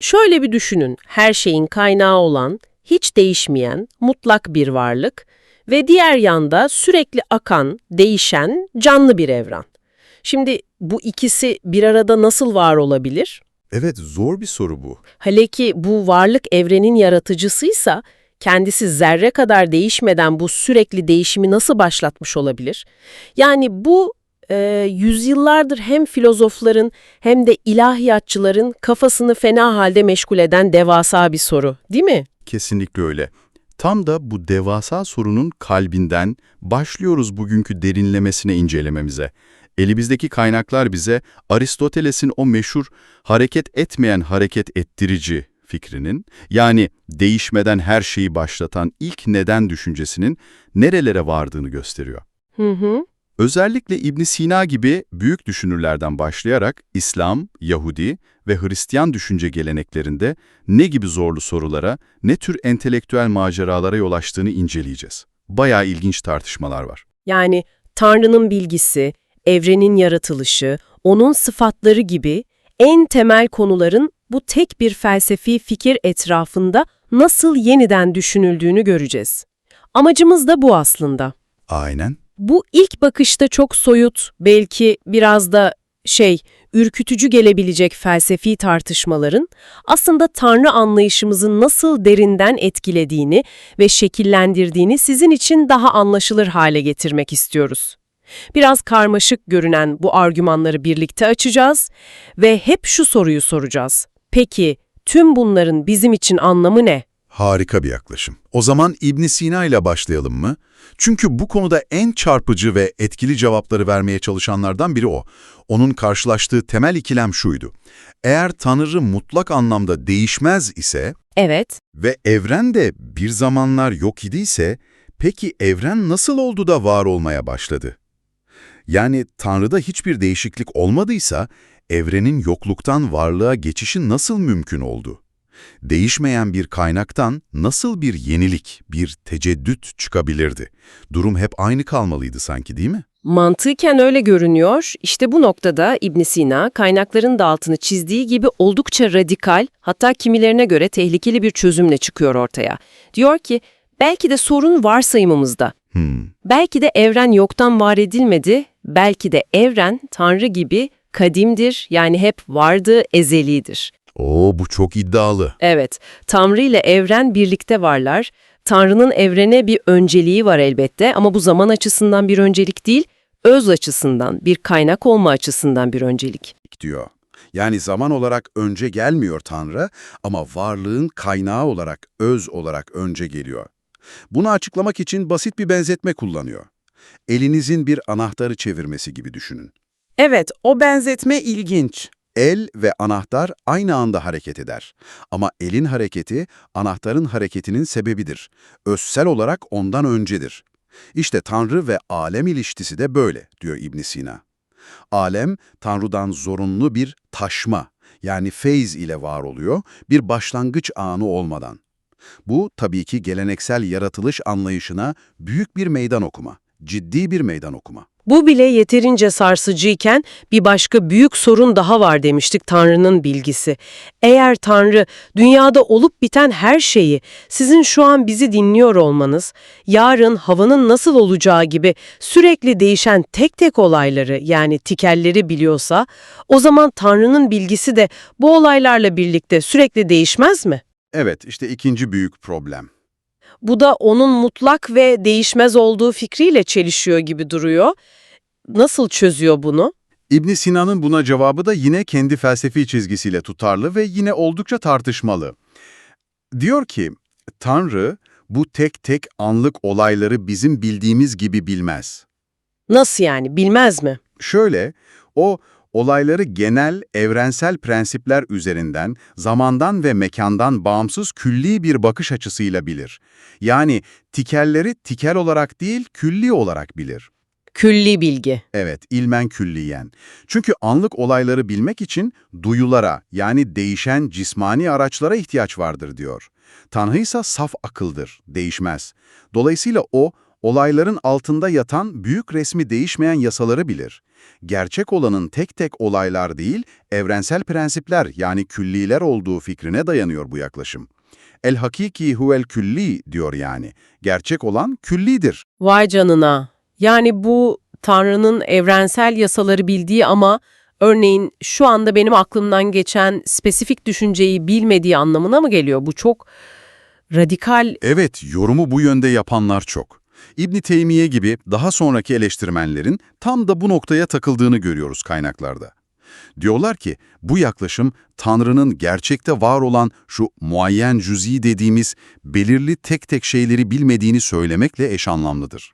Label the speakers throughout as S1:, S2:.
S1: Şöyle bir düşünün, her şeyin kaynağı olan, hiç değişmeyen, mutlak bir varlık ve diğer yanda sürekli akan, değişen, canlı bir evren. Şimdi bu ikisi bir arada nasıl var olabilir?
S2: Evet, zor bir soru bu.
S1: Hele ki bu varlık evrenin yaratıcısıysa, kendisi zerre kadar değişmeden bu sürekli değişimi nasıl başlatmış olabilir? Yani bu e, yüzyıllardır hem filozofların hem de ilahiyatçıların kafasını fena halde meşgul eden devasa bir soru, değil mi?
S2: Kesinlikle öyle. Tam da bu devasa sorunun kalbinden başlıyoruz bugünkü derinlemesine incelememize. Elimizdeki kaynaklar bize Aristoteles'in o meşhur hareket etmeyen hareket ettirici fikrinin, yani değişmeden her şeyi başlatan ilk neden düşüncesinin nerelere vardığını gösteriyor.
S1: Hı hı.
S2: Özellikle İbn Sina gibi büyük düşünürlerden başlayarak İslam, Yahudi ve Hristiyan düşünce geleneklerinde ne gibi zorlu sorulara, ne tür entelektüel maceralara yol açtığını inceleyeceğiz. Bayağı ilginç tartışmalar var.
S1: Yani Tanrı'nın bilgisi, evrenin yaratılışı, onun sıfatları gibi en temel konuların bu tek bir felsefi fikir etrafında nasıl yeniden düşünüldüğünü göreceğiz. Amacımız da bu aslında.
S2: Aynen.
S1: Bu ilk bakışta çok soyut, belki biraz da şey, ürkütücü gelebilecek felsefi tartışmaların aslında Tanrı anlayışımızı nasıl derinden etkilediğini ve şekillendirdiğini sizin için daha anlaşılır hale getirmek istiyoruz. Biraz karmaşık görünen bu argümanları birlikte açacağız ve hep şu soruyu soracağız. Peki, tüm bunların bizim için anlamı ne?
S2: Harika bir yaklaşım. O zaman İbn Sina ile başlayalım mı? Çünkü bu konuda en çarpıcı ve etkili cevapları vermeye çalışanlardan biri o. Onun karşılaştığı temel ikilem şuydu. Eğer Tanrı mutlak anlamda değişmez ise
S1: Evet,
S2: ve evren de bir zamanlar yok idiyse, peki evren nasıl oldu da var olmaya başladı? Yani Tanrı'da hiçbir değişiklik olmadıysa, evrenin yokluktan varlığa geçişi nasıl mümkün oldu? Değişmeyen bir kaynaktan nasıl bir yenilik, bir teceddüt çıkabilirdi? Durum hep aynı kalmalıydı sanki değil mi?
S1: Mantıken öyle görünüyor. İşte bu noktada İbn Sina kaynakların da altını çizdiği gibi oldukça radikal, hatta kimilerine göre tehlikeli bir çözümle çıkıyor ortaya. Diyor ki, belki de sorun varsayımımızda.
S2: Hmm,
S1: Belki de evren yoktan var edilmedi, belki de evren Tanrı gibi kadimdir, yani hep vardı, ezelidir.
S2: Oo bu çok iddialı.
S1: Evet, Tanrı ile evren birlikte varlar. Tanrı'nın evrene bir önceliği var elbette ama bu zaman açısından bir öncelik değil, öz açısından, bir kaynak olma açısından bir öncelik.
S3: diyor. Yani zaman olarak önce gelmiyor Tanrı ama varlığın kaynağı olarak, öz olarak önce geliyor. Bunu açıklamak için basit bir benzetme kullanıyor. Elinizin bir anahtarı çevirmesi gibi düşünün.
S4: Evet, o benzetme ilginç.
S3: El ve anahtar aynı anda hareket eder. Ama elin hareketi anahtarın hareketinin sebebidir. Özsel olarak ondan öncedir. İşte Tanrı ve alem ilişkisi de böyle, diyor İbn Sina. Alem, Tanrı'dan zorunlu bir taşma, yani feyz ile var oluyor, bir başlangıç anı olmadan. Bu tabii ki geleneksel yaratılış anlayışına büyük bir meydan okuma, ciddi bir meydan okuma.
S1: Bu bile yeterince sarsıcıyken bir başka büyük sorun daha var demiştik Tanrı'nın bilgisi. Eğer Tanrı dünyada olup biten her şeyi, sizin şu an bizi dinliyor olmanız, yarın havanın nasıl olacağı gibi sürekli değişen tek tek olayları yani tikelleri biliyorsa, o zaman Tanrı'nın bilgisi de bu olaylarla birlikte sürekli değişmez mi?
S3: Evet, işte ikinci büyük problem.
S1: Bu da onun mutlak ve değişmez olduğu fikriyle çelişiyor gibi duruyor. Nasıl çözüyor bunu?
S3: İbn Sina'nın buna cevabı da yine kendi felsefi çizgisiyle tutarlı ve yine oldukça tartışmalı. Diyor ki, Tanrı bu tek tek anlık olayları bizim bildiğimiz gibi bilmez.
S1: Nasıl yani bilmez mi?
S3: Şöyle, o olayları genel, evrensel prensipler üzerinden, zamandan ve mekandan bağımsız külli bir bakış açısıyla bilir. Yani tikelleri tikel olarak değil, külli olarak bilir.
S1: Külli bilgi.
S3: Evet, ilmen külliyen. Çünkü anlık olayları bilmek için duyulara yani değişen cismani araçlara ihtiyaç vardır diyor. Tanrı ise saf akıldır, değişmez. Dolayısıyla o, olayların altında yatan büyük resmi değişmeyen yasaları bilir.
S5: Gerçek olanın tek tek olaylar değil, evrensel prensipler yani külliler olduğu fikrine dayanıyor bu yaklaşım. El hakiki huvel külli diyor yani. Gerçek olan küllidir.
S1: Vay canına. Yani bu Tanrı'nın evrensel yasaları bildiği ama örneğin şu anda benim aklımdan geçen spesifik düşünceyi bilmediği anlamına mı geliyor? Bu çok radikal
S5: Evet, yorumu bu yönde yapanlar çok. İbn Teymiye gibi daha sonraki eleştirmenlerin tam da bu noktaya takıldığını görüyoruz kaynaklarda. Diyorlar ki bu yaklaşım Tanrı'nın gerçekte var olan şu muayyen cüz'i dediğimiz belirli tek tek şeyleri bilmediğini söylemekle eş anlamlıdır.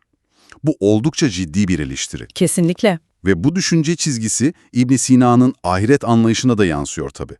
S5: Bu oldukça ciddi bir eleştiri.
S1: kesinlikle.
S5: Ve bu düşünce çizgisi İbn Sina'nın ahiret anlayışına da yansıyor tabii.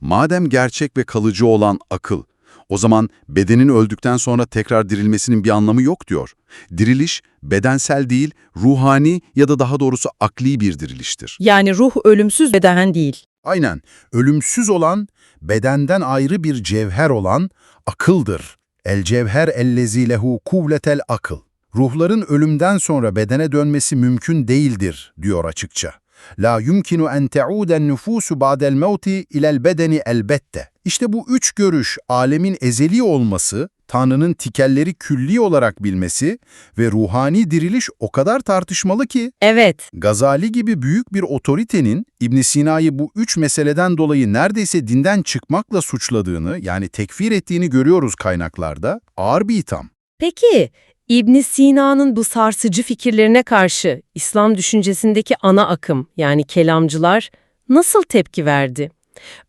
S5: Madem gerçek ve kalıcı olan akıl, o zaman bedenin öldükten sonra tekrar dirilmesinin bir anlamı yok diyor. Diriliş, bedensel değil, ruhani ya da daha doğrusu akli bir diriliştir.
S6: Yani ruh ölümsüz beden değil.
S7: Aynen, ölümsüz olan, bedenden ayrı bir cevher olan akıldır. El cevher ellezi lehu kuvletel akıl. Ruhların ölümden sonra bedene dönmesi mümkün değildir, diyor açıkça. La yumkinu en te'uden nüfusu ba'del mevti ilel bedeni elbette. İşte bu üç görüş, alemin ezeli olması, Tanrı'nın tikelleri külli olarak bilmesi ve ruhani diriliş o kadar tartışmalı ki,
S1: Evet.
S7: Gazali gibi büyük bir otoritenin İbn Sina'yı bu üç meseleden dolayı neredeyse dinden çıkmakla suçladığını yani tekfir ettiğini görüyoruz kaynaklarda. Ağır bir itham.
S1: Peki İbn Sina'nın bu sarsıcı fikirlerine karşı İslam düşüncesindeki ana akım yani kelamcılar nasıl tepki verdi?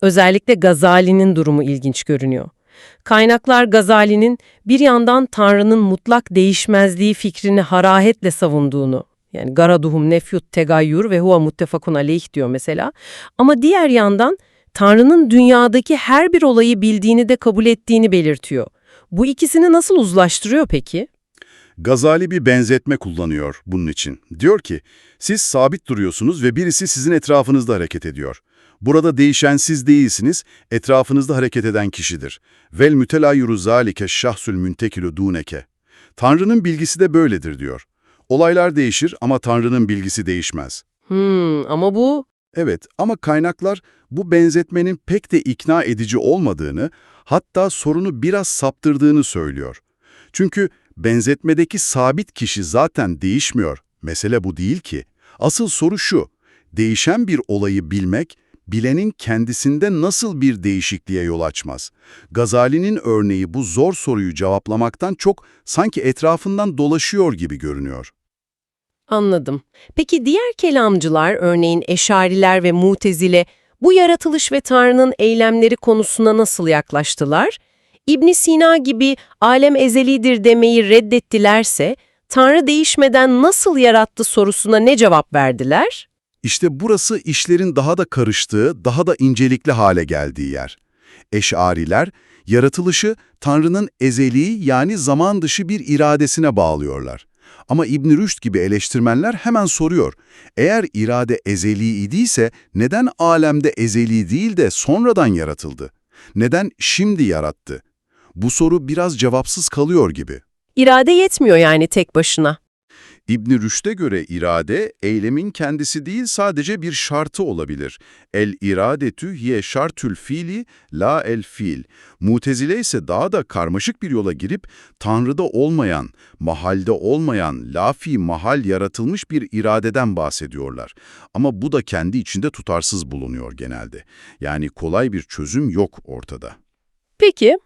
S1: Özellikle Gazali'nin durumu ilginç görünüyor. Kaynaklar Gazali'nin bir yandan Tanrı'nın mutlak değişmezliği fikrini harahetle savunduğunu, yani garaduhum nefyut tegayyur ve huwa muttefakun aleyh diyor mesela. Ama diğer yandan Tanrı'nın dünyadaki her bir olayı bildiğini de kabul ettiğini belirtiyor. Bu ikisini nasıl uzlaştırıyor peki?
S3: Gazali bir benzetme kullanıyor bunun için. Diyor ki, siz sabit duruyorsunuz ve birisi sizin etrafınızda hareket ediyor. Burada değişen siz değilsiniz, etrafınızda hareket eden kişidir. Vel mütelayyuru zalike şahsül müntekilu duneke. Tanrı'nın bilgisi de böyledir diyor. Olaylar değişir ama Tanrı'nın bilgisi değişmez.
S1: Hmm, ama bu
S3: Evet ama kaynaklar bu benzetmenin pek de ikna edici olmadığını, hatta sorunu biraz saptırdığını söylüyor. Çünkü benzetmedeki sabit kişi zaten değişmiyor. Mesele bu değil ki. Asıl soru şu, değişen bir olayı bilmek, bilenin kendisinde nasıl bir değişikliğe yol açmaz? Gazali'nin örneği bu zor soruyu cevaplamaktan çok sanki etrafından dolaşıyor gibi görünüyor.
S1: Anladım. Peki diğer kelamcılar, örneğin Eşariler ve Mutezile, bu yaratılış ve Tanrı'nın eylemleri konusuna nasıl yaklaştılar? İbn Sina gibi alem ezelidir demeyi reddettilerse, Tanrı değişmeden nasıl yarattı sorusuna ne cevap verdiler?
S3: İşte burası işlerin daha da karıştığı, daha da incelikli hale geldiği yer. Eşariler, yaratılışı Tanrı'nın ezeli yani zaman dışı bir iradesine bağlıyorlar. Ama İbn Rüşd gibi eleştirmenler hemen soruyor, eğer irade ezeli idiyse neden alemde ezeli değil de sonradan yaratıldı? Neden şimdi yarattı? Bu soru biraz cevapsız kalıyor gibi.
S1: İrade yetmiyor yani tek başına.
S3: İbn Rüşd'e göre irade, eylemin kendisi değil sadece bir şartı olabilir. El iradetü hiye şartül fiili la el fiil. Mutezile ise daha da karmaşık bir yola girip Tanrı'da olmayan, mahalde olmayan, lafi mahal yaratılmış bir iradeden bahsediyorlar. Ama bu da kendi içinde tutarsız bulunuyor genelde. Yani kolay bir çözüm yok ortada.
S1: Peki,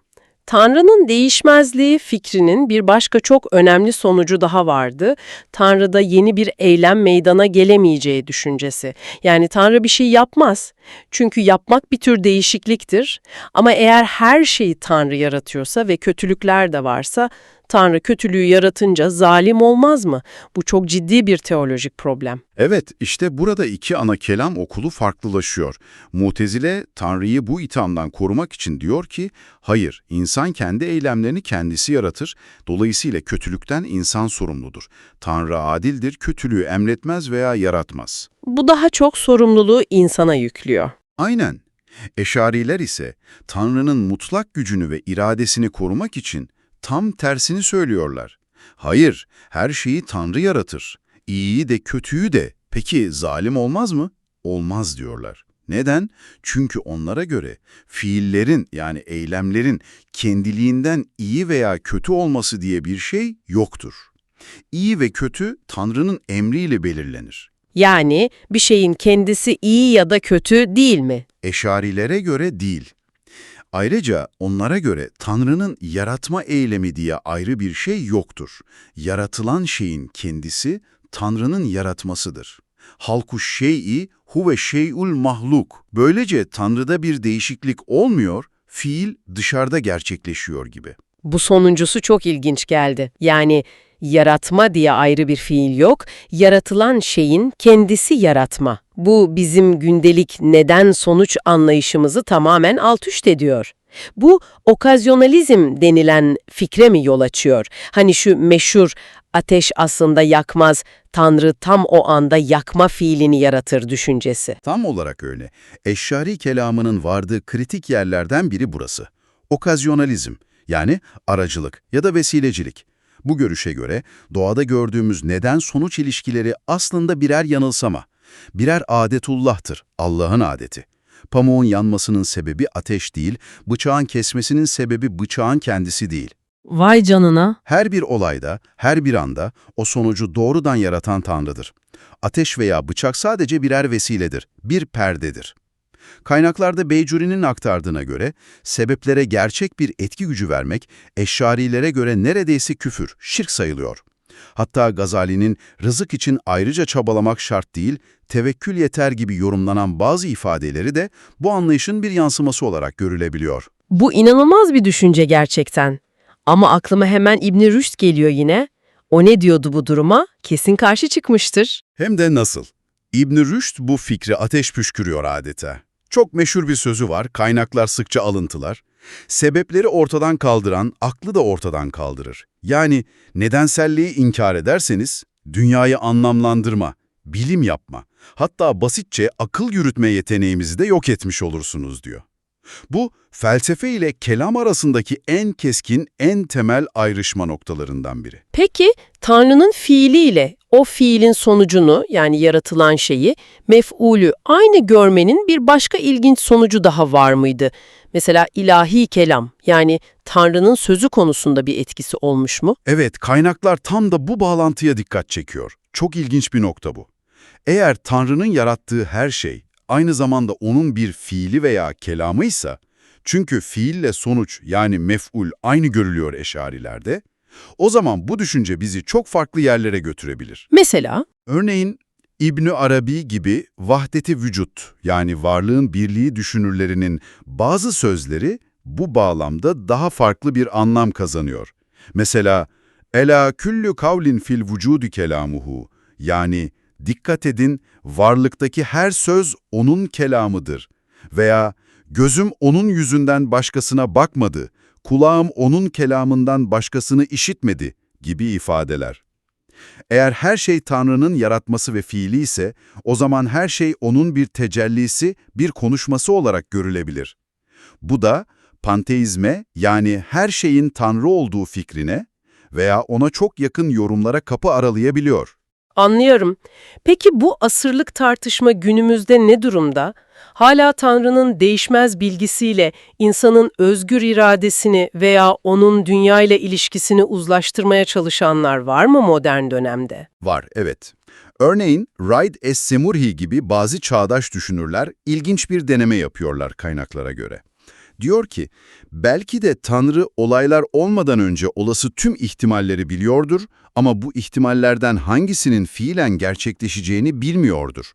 S1: Tanrı'nın değişmezliği fikrinin bir başka çok önemli sonucu daha vardı. Tanrı'da yeni bir eylem meydana gelemeyeceği düşüncesi. Yani Tanrı bir şey yapmaz. Çünkü yapmak bir tür değişikliktir. Ama eğer her şeyi Tanrı yaratıyorsa ve kötülükler de varsa, Tanrı kötülüğü yaratınca zalim olmaz mı? Bu çok ciddi bir teolojik problem.
S3: Evet, işte burada iki ana kelam okulu farklılaşıyor. Mutezile, Tanrı'yı bu ithamdan korumak için diyor ki, hayır, insan kendi eylemlerini kendisi yaratır, dolayısıyla kötülükten insan sorumludur. Tanrı adildir, kötülüğü emretmez veya yaratmaz.
S1: Bu daha çok sorumluluğu insana yüklüyor.
S3: Aynen. Eşariler ise Tanrı'nın mutlak gücünü ve iradesini korumak için tam tersini söylüyorlar. Hayır, her şeyi Tanrı yaratır. İyiyi de kötüyü de Peki zalim olmaz mı? Olmaz diyorlar. Neden? Çünkü onlara göre fiillerin yani eylemlerin kendiliğinden iyi veya kötü olması diye bir şey yoktur. İyi ve kötü Tanrı'nın emriyle belirlenir.
S1: Yani bir şeyin kendisi iyi ya da kötü değil mi?
S3: Eşarilere göre değil. Ayrıca onlara göre Tanrı'nın yaratma eylemi diye ayrı bir şey yoktur. Yaratılan şeyin kendisi Tanrı'nın yaratmasıdır. Halku şey'i huve şey'ul mahluk. Böylece Tanrı'da bir değişiklik olmuyor, fiil dışarıda gerçekleşiyor gibi.
S1: Bu sonuncusu çok ilginç geldi. Yani yaratma diye ayrı bir fiil yok, yaratılan şeyin kendisi yaratma. Bu bizim gündelik neden-sonuç anlayışımızı tamamen alt üst ediyor. Bu okazyonalizm denilen fikre mi yol açıyor? Hani şu meşhur ateş aslında yakmaz, Tanrı tam o anda yakma fiilini yaratır düşüncesi.
S3: Tam olarak öyle. Eşşari kelamının vardığı kritik yerlerden biri burası. Okazyonalizm, yani aracılık ya da vesilecilik. Bu görüşe göre doğada gördüğümüz neden-sonuç ilişkileri aslında birer yanılsama, birer adetullah'tır, Allah'ın adeti. Pamuğun yanmasının sebebi ateş değil, bıçağın kesmesinin sebebi bıçağın kendisi değil.
S8: Vay canına.
S3: Her bir olayda, her bir anda o sonucu doğrudan yaratan Tanrı'dır. Ateş veya bıçak sadece birer vesiledir, bir perdedir. Kaynaklarda Beycuri'nin aktardığına göre, sebeplere gerçek bir etki gücü vermek, eşşarilere göre neredeyse küfür, şirk sayılıyor. Hatta Gazali'nin rızık için ayrıca çabalamak şart değil, tevekkül yeter gibi yorumlanan bazı ifadeleri de bu anlayışın bir yansıması olarak görülebiliyor.
S1: Bu inanılmaz bir düşünce gerçekten. Ama aklıma hemen İbn Rüşd geliyor yine. O ne diyordu bu duruma? Kesin karşı çıkmıştır.
S3: Hem de nasıl? ibn Rüşd bu fikri ateş püskürüyor adeta. Çok meşhur bir sözü var, kaynaklar sıkça alıntılar. Sebepleri ortadan kaldıran, aklı da ortadan kaldırır. Yani nedenselliği inkar ederseniz, dünyayı anlamlandırma, bilim yapma, hatta basitçe akıl yürütme yeteneğimizi de yok etmiş olursunuz diyor. Bu, felsefe ile kelam arasındaki en keskin, en temel ayrışma noktalarından biri.
S1: Peki Tanrı'nın fiiliyle o fiilin sonucunu yani yaratılan şeyi, mef'ulü aynı görmenin bir başka ilginç sonucu daha var mıydı? Mesela ilahi kelam yani Tanrı'nın sözü konusunda bir etkisi olmuş mu?
S3: Evet, kaynaklar tam da bu bağlantıya dikkat çekiyor. Çok ilginç bir nokta bu. Eğer Tanrı'nın yarattığı her şey aynı zamanda onun bir fiili veya kelamıysa, çünkü fiille sonuç yani mef'ul aynı görülüyor eşarilerde, o zaman bu düşünce bizi çok farklı yerlere götürebilir.
S1: Mesela
S3: Örneğin İbnü Arabi gibi vahdeti vücut yani varlığın birliği düşünürlerinin bazı sözleri bu bağlamda daha farklı bir anlam kazanıyor. Mesela Ela küllü kavlin fil vücudu kelamuhu yani dikkat edin varlıktaki her söz onun kelamıdır veya gözüm onun yüzünden başkasına bakmadı, kulağım onun kelamından başkasını işitmedi gibi ifadeler. Eğer her şey Tanrı'nın yaratması ve fiili ise, o zaman her şey onun bir tecellisi, bir konuşması olarak görülebilir. Bu da panteizme yani her şeyin Tanrı olduğu fikrine veya ona çok yakın yorumlara kapı aralayabiliyor.
S1: Anlıyorum. Peki bu asırlık tartışma günümüzde ne durumda? Hala Tanrı'nın değişmez bilgisiyle insanın özgür iradesini veya onun dünyayla ilişkisini uzlaştırmaya çalışanlar var mı modern dönemde?
S3: Var, evet. Örneğin Raid Es-Semurhi gibi bazı çağdaş düşünürler ilginç bir deneme yapıyorlar kaynaklara göre. Diyor ki, belki de Tanrı olaylar olmadan önce olası tüm ihtimalleri biliyordur ama bu ihtimallerden hangisinin fiilen gerçekleşeceğini bilmiyordur.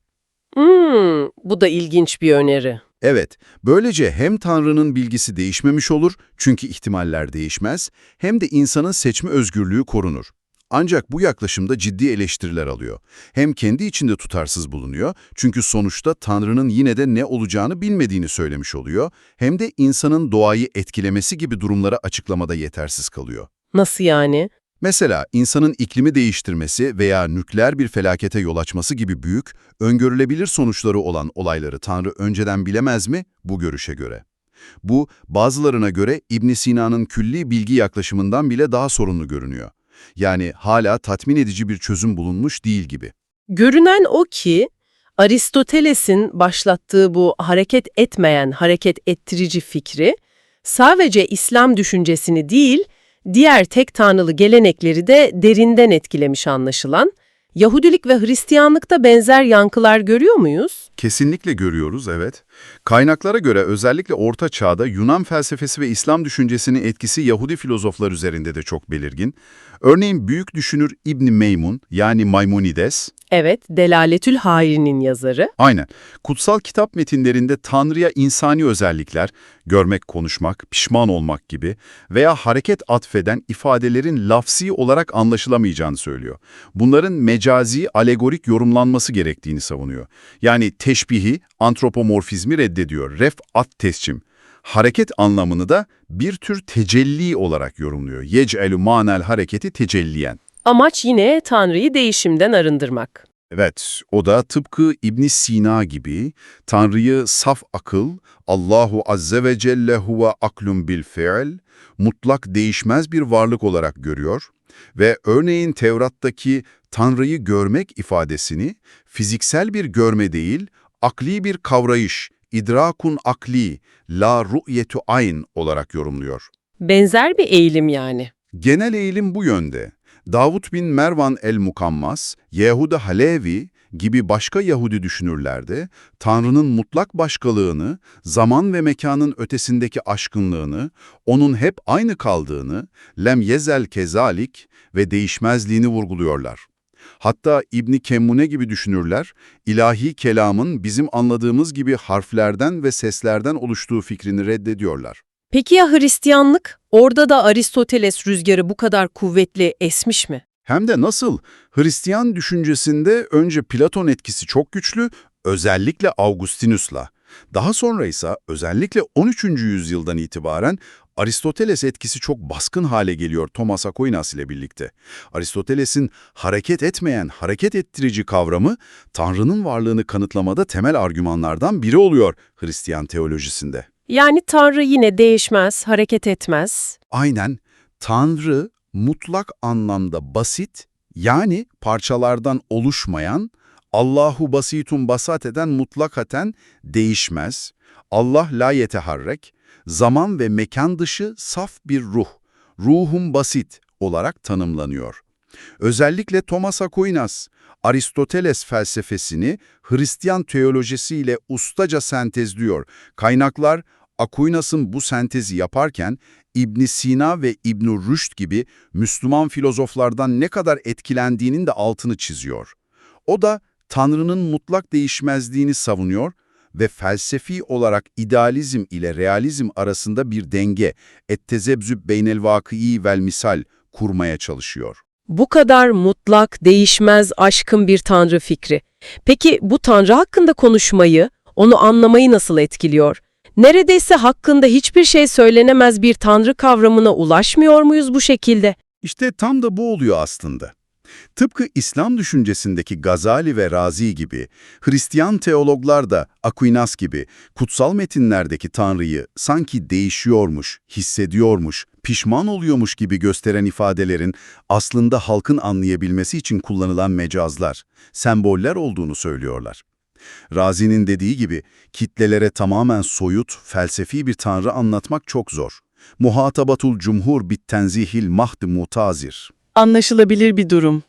S1: Hmm, bu da ilginç bir öneri.
S3: Evet, böylece hem Tanrı'nın bilgisi değişmemiş olur çünkü ihtimaller değişmez, hem de insanın seçme özgürlüğü korunur. Ancak bu yaklaşımda ciddi eleştiriler alıyor. Hem kendi içinde tutarsız bulunuyor çünkü sonuçta Tanrı'nın yine de ne olacağını bilmediğini söylemiş oluyor, hem de insanın doğayı etkilemesi gibi durumlara açıklamada yetersiz kalıyor.
S1: Nasıl yani?
S3: Mesela insanın iklimi değiştirmesi veya nükleer bir felakete yol açması gibi büyük, öngörülebilir sonuçları olan olayları Tanrı önceden bilemez mi bu görüşe göre? Bu, bazılarına göre İbn Sina'nın külli bilgi yaklaşımından bile daha sorunlu görünüyor. Yani hala tatmin edici bir çözüm bulunmuş değil gibi.
S1: Görünen o ki Aristoteles'in başlattığı bu hareket etmeyen, hareket ettirici fikri sadece İslam düşüncesini değil, diğer tek tanrılı gelenekleri de derinden etkilemiş anlaşılan. Yahudilik ve Hristiyanlıkta benzer yankılar görüyor muyuz?
S3: Kesinlikle görüyoruz, evet. Kaynaklara göre özellikle Orta Çağ'da Yunan felsefesi ve İslam düşüncesinin etkisi Yahudi filozoflar üzerinde de çok belirgin. Örneğin büyük düşünür İbn Meymun yani Maimonides,
S1: Evet, Delaletül Hayri'nin yazarı.
S3: aynen kutsal kitap metinlerinde Tanrı'ya insani özellikler, görmek, konuşmak, pişman olmak gibi veya hareket atfeden ifadelerin lafsi olarak anlaşılamayacağını söylüyor. Bunların mecazi, alegorik yorumlanması gerektiğini savunuyor. Yani teşbihi, antropomorfizmi reddediyor. Ref at tescim. Hareket anlamını da bir tür tecelli olarak yorumluyor. Yec'elü manel hareketi tecelliyen.
S1: Amaç yine Tanrı'yı değişimden arındırmak.
S3: Evet, o da tıpkı İbn Sina gibi Tanrı'yı saf akıl, Allahu Azze ve Celle huve aklun bil fiil, mutlak değişmez bir varlık olarak görüyor ve örneğin Tevrat'taki Tanrı'yı görmek ifadesini fiziksel bir görme değil, akli bir kavrayış, idrakun akli, la ru'yetu ayn olarak yorumluyor.
S1: Benzer bir eğilim yani.
S3: Genel eğilim bu yönde. Davut bin Mervan el-Mukammas, Yehuda Halevi gibi başka Yahudi düşünürlerde Tanrı'nın mutlak başkalığını, zaman ve mekanın ötesindeki aşkınlığını, onun hep aynı kaldığını, lem yezel kezalik ve değişmezliğini vurguluyorlar. Hatta İbni Kemmune gibi düşünürler, ilahi kelamın bizim anladığımız gibi harflerden ve seslerden oluştuğu fikrini reddediyorlar.
S1: Peki ya Hristiyanlık? Orada da Aristoteles rüzgarı bu kadar kuvvetli esmiş mi?
S3: Hem de nasıl? Hristiyan düşüncesinde önce Platon etkisi çok güçlü, özellikle Augustinus'la. Daha sonra ise özellikle 13. yüzyıldan itibaren Aristoteles etkisi çok baskın hale geliyor Thomas Aquinas ile birlikte. Aristoteles'in hareket etmeyen, hareket ettirici kavramı Tanrı'nın varlığını kanıtlamada temel argümanlardan biri oluyor Hristiyan teolojisinde.
S1: Yani Tanrı yine değişmez, hareket etmez.
S3: Aynen Tanrı mutlak anlamda basit yani parçalardan oluşmayan, Allahu basitun basat eden mutlakaten değişmez, Allah la yeteharrek, zaman ve mekan dışı saf bir ruh, ruhun basit olarak tanımlanıyor. Özellikle Thomas Aquinas, Aristoteles felsefesini Hristiyan teolojisiyle ustaca sentezliyor. Kaynaklar Aquinas'ın bu sentezi yaparken İbn Sina ve İbn Rüşd gibi Müslüman filozoflardan ne kadar etkilendiğinin de altını çiziyor. O da Tanrı'nın mutlak değişmezliğini savunuyor ve felsefi olarak idealizm ile realizm arasında bir denge, ettezebzüb beynel vakii vel misal kurmaya çalışıyor.
S1: Bu kadar mutlak, değişmez, aşkın bir Tanrı fikri. Peki bu Tanrı hakkında konuşmayı, onu anlamayı nasıl etkiliyor? Neredeyse hakkında hiçbir şey söylenemez bir Tanrı kavramına ulaşmıyor muyuz bu şekilde?
S3: İşte tam da bu oluyor aslında. Tıpkı İslam düşüncesindeki Gazali ve Razi gibi, Hristiyan teologlar da Aquinas gibi kutsal metinlerdeki Tanrı'yı sanki değişiyormuş, hissediyormuş, pişman oluyormuş gibi gösteren ifadelerin aslında halkın anlayabilmesi için kullanılan mecazlar, semboller olduğunu söylüyorlar. Razi'nin dediği gibi kitlelere tamamen soyut, felsefi bir tanrı anlatmak çok zor. Muhatabatul cumhur bit tenzihil mahd mutazir.
S4: Anlaşılabilir bir durum.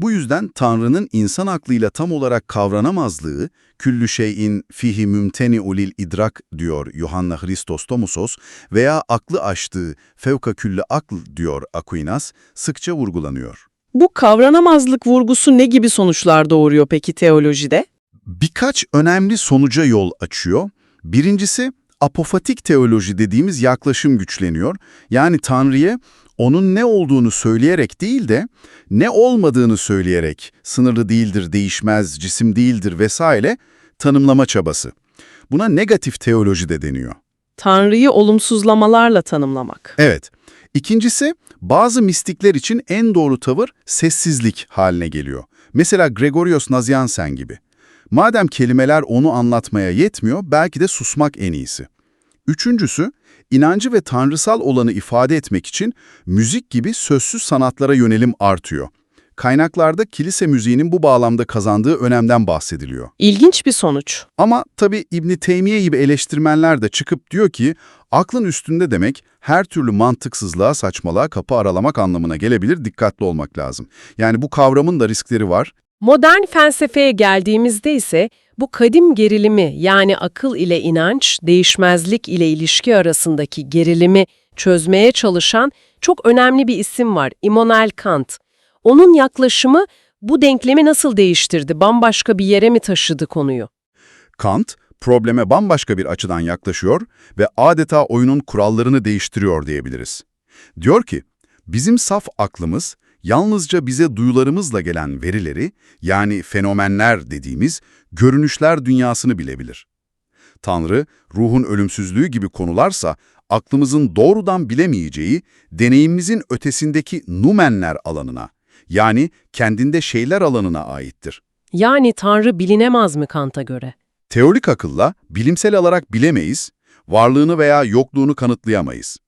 S3: Bu yüzden Tanrı'nın insan aklıyla tam olarak kavranamazlığı, küllü şeyin fihi mümteni ulil idrak diyor Yuhanna Hristos Tomusos veya aklı aştığı fevka küllü akl diyor Aquinas, sıkça vurgulanıyor.
S4: Bu kavranamazlık vurgusu ne gibi sonuçlar doğuruyor peki teolojide?
S3: Birkaç önemli sonuca yol açıyor. Birincisi, apofatik teoloji dediğimiz yaklaşım güçleniyor. Yani Tanrı'ya onun ne olduğunu söyleyerek değil de ne olmadığını söyleyerek sınırlı değildir, değişmez, cisim değildir vesaire tanımlama çabası. Buna negatif teoloji de deniyor.
S4: Tanrı'yı olumsuzlamalarla tanımlamak.
S3: Evet. İkincisi, bazı mistikler için en doğru tavır sessizlik haline geliyor. Mesela Gregorios Nazianzen gibi. Madem kelimeler onu anlatmaya yetmiyor, belki de susmak en iyisi. Üçüncüsü, inancı ve tanrısal olanı ifade etmek için müzik gibi sözsüz sanatlara yönelim artıyor. Kaynaklarda kilise müziğinin bu bağlamda kazandığı önemden bahsediliyor.
S4: İlginç bir sonuç.
S3: Ama tabii İbni Teymiye gibi eleştirmenler de çıkıp diyor ki, aklın üstünde demek her türlü mantıksızlığa, saçmalığa kapı aralamak anlamına gelebilir, dikkatli olmak lazım. Yani bu kavramın da riskleri var.
S1: Modern felsefeye geldiğimizde ise bu kadim gerilimi yani akıl ile inanç, değişmezlik ile ilişki arasındaki gerilimi çözmeye çalışan çok önemli bir isim var, Immanuel Kant. Onun yaklaşımı bu denklemi nasıl değiştirdi, bambaşka bir yere mi taşıdı konuyu?
S3: Kant, probleme bambaşka bir açıdan yaklaşıyor ve adeta oyunun kurallarını değiştiriyor diyebiliriz. Diyor ki, bizim saf aklımız yalnızca bize duyularımızla gelen verileri, yani fenomenler dediğimiz görünüşler dünyasını bilebilir. Tanrı, ruhun ölümsüzlüğü gibi konularsa aklımızın doğrudan bilemeyeceği, deneyimimizin ötesindeki numenler alanına, yani kendinde şeyler alanına aittir.
S1: Yani Tanrı bilinemez mi Kant'a göre?
S3: Teorik akılla bilimsel olarak bilemeyiz, varlığını veya yokluğunu kanıtlayamayız.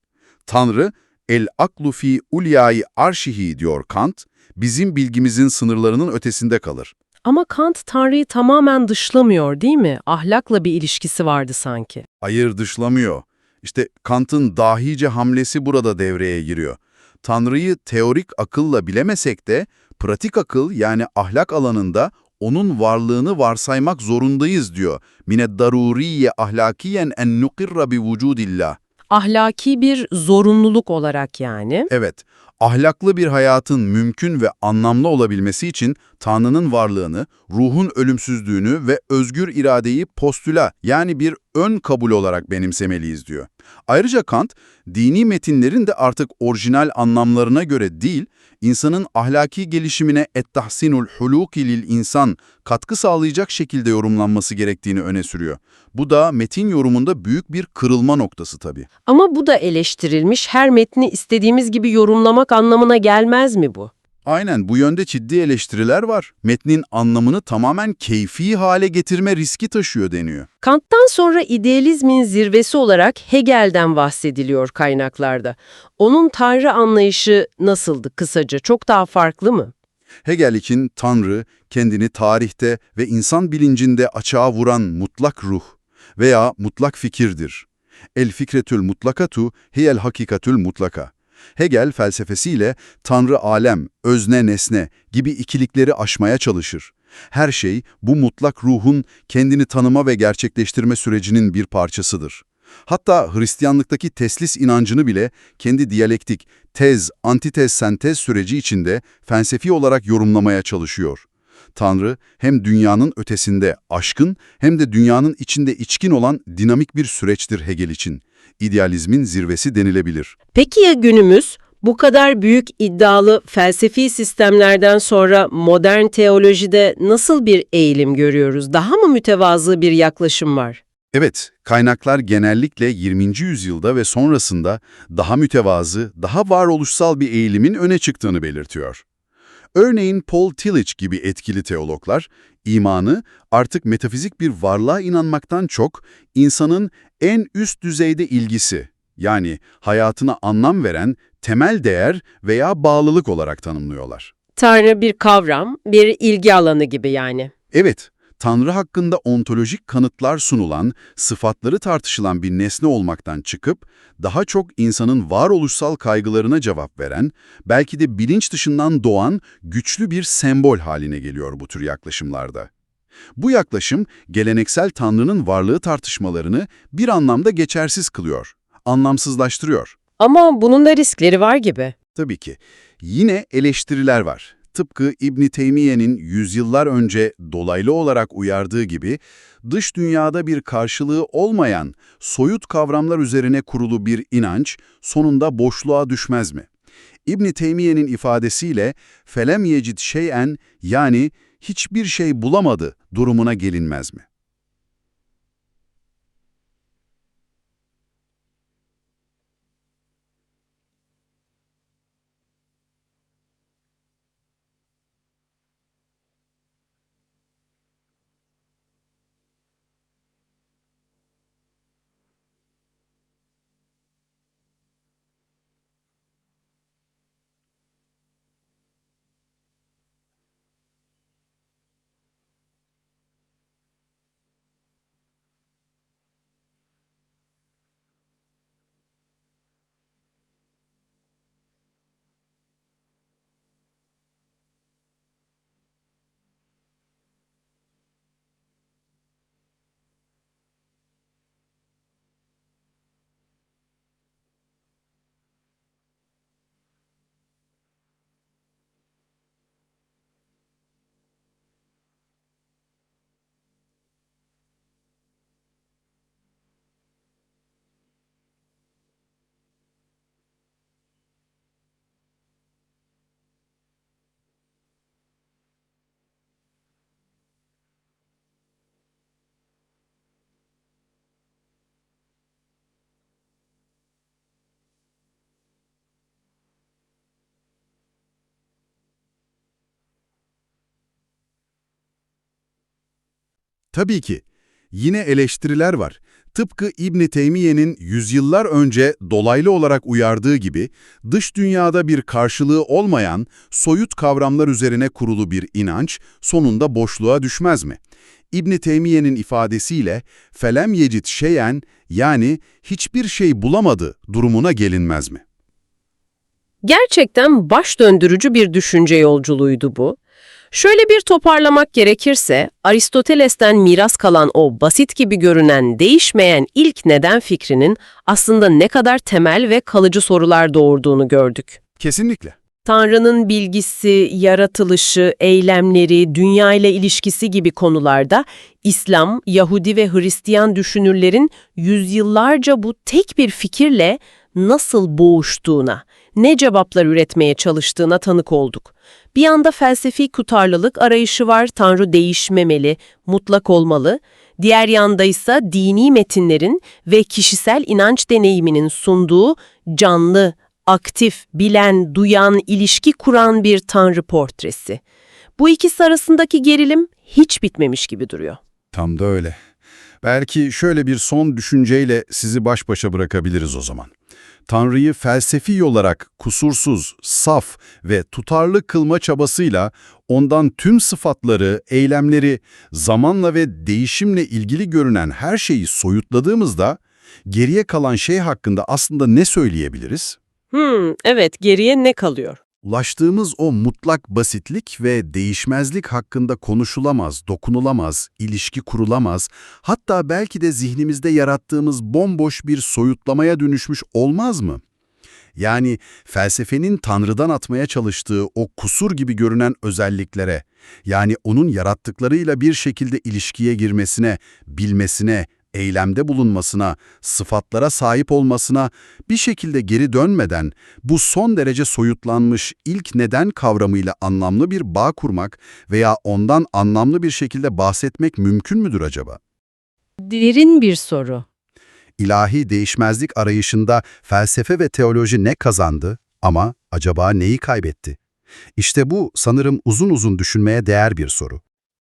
S3: Tanrı, el aklu fi ulyai arşihi diyor Kant, bizim bilgimizin sınırlarının ötesinde kalır.
S1: Ama Kant Tanrı'yı tamamen dışlamıyor değil mi? Ahlakla bir ilişkisi vardı sanki.
S3: Ayır dışlamıyor. İşte Kant'ın dahice hamlesi burada devreye giriyor. Tanrı'yı teorik akılla bilemesek de pratik akıl yani ahlak alanında onun varlığını varsaymak zorundayız diyor. Mine daruriye ahlakiyen en nukirra bi vücudillah.
S1: Ahlaki bir zorunluluk olarak yani.
S3: Evet, ahlaklı bir hayatın mümkün ve anlamlı olabilmesi için Tanrı'nın varlığını, ruhun ölümsüzlüğünü ve özgür iradeyi postüla yani bir ön kabul olarak benimsemeliyiz diyor. Ayrıca Kant, dini metinlerin de artık orijinal anlamlarına göre değil, insanın ahlaki gelişimine ettahsinul huluki lil insan katkı sağlayacak şekilde yorumlanması gerektiğini öne sürüyor. Bu da metin yorumunda büyük bir kırılma noktası tabii.
S1: Ama bu da eleştirilmiş, her metni istediğimiz gibi yorumlamak anlamına gelmez mi bu?
S3: Aynen bu yönde ciddi eleştiriler var. Metnin anlamını tamamen keyfi hale getirme riski taşıyor deniyor.
S1: Kant'tan sonra idealizmin zirvesi olarak Hegel'den bahsediliyor kaynaklarda. Onun Tanrı anlayışı nasıldı kısaca? Çok daha farklı mı?
S3: Hegel için Tanrı, kendini tarihte ve insan bilincinde açığa vuran mutlak ruh veya mutlak fikirdir. El fikretül mutlakatu hiyel hakikatül mutlaka. Hegel felsefesiyle Tanrı alem, özne nesne gibi ikilikleri aşmaya çalışır. Her şey bu mutlak ruhun kendini tanıma ve gerçekleştirme sürecinin bir parçasıdır. Hatta Hristiyanlıktaki teslis inancını bile kendi diyalektik, tez, antitez, sentez süreci içinde felsefi olarak yorumlamaya çalışıyor. Tanrı hem dünyanın ötesinde aşkın hem de dünyanın içinde içkin olan dinamik bir süreçtir Hegel için. İdealizmin zirvesi denilebilir.
S1: Peki ya günümüz? Bu kadar büyük iddialı felsefi sistemlerden sonra modern teolojide nasıl bir eğilim görüyoruz? Daha mı mütevazı bir yaklaşım var?
S3: Evet, kaynaklar genellikle 20. yüzyılda ve sonrasında daha mütevazı, daha varoluşsal bir eğilimin öne çıktığını belirtiyor. Örneğin Paul Tillich gibi etkili teologlar, imanı artık metafizik bir varlığa inanmaktan çok insanın en üst düzeyde ilgisi, yani hayatına anlam veren temel değer veya bağlılık olarak tanımlıyorlar.
S1: Tanrı bir kavram, bir ilgi alanı gibi yani.
S3: Evet, Tanrı hakkında ontolojik kanıtlar sunulan, sıfatları tartışılan bir nesne olmaktan çıkıp, daha çok insanın varoluşsal kaygılarına cevap veren, belki de bilinç dışından doğan güçlü bir sembol haline geliyor bu tür yaklaşımlarda. Bu yaklaşım, geleneksel Tanrı'nın varlığı tartışmalarını bir anlamda geçersiz kılıyor, anlamsızlaştırıyor.
S1: Ama bunun da riskleri var gibi.
S3: Tabii ki. Yine eleştiriler var. Tıpkı İbn Teymiye'nin yüzyıllar önce dolaylı olarak uyardığı gibi, dış dünyada bir karşılığı olmayan soyut kavramlar üzerine kurulu bir inanç sonunda boşluğa düşmez mi? İbn Teymiye'nin ifadesiyle felem yecid şeyen yani hiçbir şey bulamadı durumuna gelinmez mi? Tabii ki. Yine eleştiriler var. Tıpkı İbn Teymiye'nin yüzyıllar önce dolaylı olarak uyardığı gibi dış dünyada bir karşılığı olmayan soyut kavramlar üzerine kurulu bir inanç sonunda boşluğa düşmez mi? İbn Teymiye'nin ifadesiyle felem yecit şeyen yani hiçbir şey bulamadı durumuna gelinmez mi?
S1: Gerçekten baş döndürücü bir düşünce yolculuğuydu bu. Şöyle bir toparlamak gerekirse, Aristoteles'ten miras kalan o basit gibi görünen değişmeyen ilk neden fikrinin aslında ne kadar temel ve kalıcı sorular doğurduğunu gördük.
S3: Kesinlikle.
S1: Tanrı'nın bilgisi, yaratılışı, eylemleri, dünya ile ilişkisi gibi konularda İslam, Yahudi ve Hristiyan düşünürlerin yüzyıllarca bu tek bir fikirle nasıl boğuştuğuna, ne cevaplar üretmeye çalıştığına tanık olduk. Bir yanda felsefi kutarlılık arayışı var, Tanrı değişmemeli, mutlak olmalı. Diğer yanda ise dini metinlerin ve kişisel inanç deneyiminin sunduğu canlı, aktif, bilen, duyan, ilişki kuran bir tanrı portresi. Bu ikisi arasındaki gerilim hiç bitmemiş gibi duruyor.
S3: Tam da öyle. Belki şöyle bir son düşünceyle sizi baş başa bırakabiliriz o zaman. Tanrı'yı felsefi olarak kusursuz, saf ve tutarlı kılma çabasıyla ondan tüm sıfatları, eylemleri, zamanla ve değişimle ilgili görünen her şeyi soyutladığımızda geriye kalan şey hakkında aslında ne söyleyebiliriz?
S1: Hmm, evet geriye ne kalıyor?
S3: Ulaştığımız o mutlak basitlik ve değişmezlik hakkında konuşulamaz, dokunulamaz, ilişki kurulamaz, hatta belki de zihnimizde yarattığımız bomboş bir soyutlamaya dönüşmüş olmaz mı? Yani felsefenin Tanrı'dan atmaya çalıştığı o kusur gibi görünen özelliklere, yani onun yarattıklarıyla bir şekilde ilişkiye girmesine, bilmesine, eylemde bulunmasına, sıfatlara sahip olmasına bir şekilde geri dönmeden bu son derece soyutlanmış ilk neden kavramıyla anlamlı bir bağ kurmak veya ondan anlamlı bir şekilde bahsetmek mümkün müdür acaba?
S9: Derin bir soru.
S3: İlahi değişmezlik arayışında felsefe ve teoloji ne kazandı ama acaba neyi kaybetti? İşte bu sanırım uzun uzun düşünmeye değer bir soru.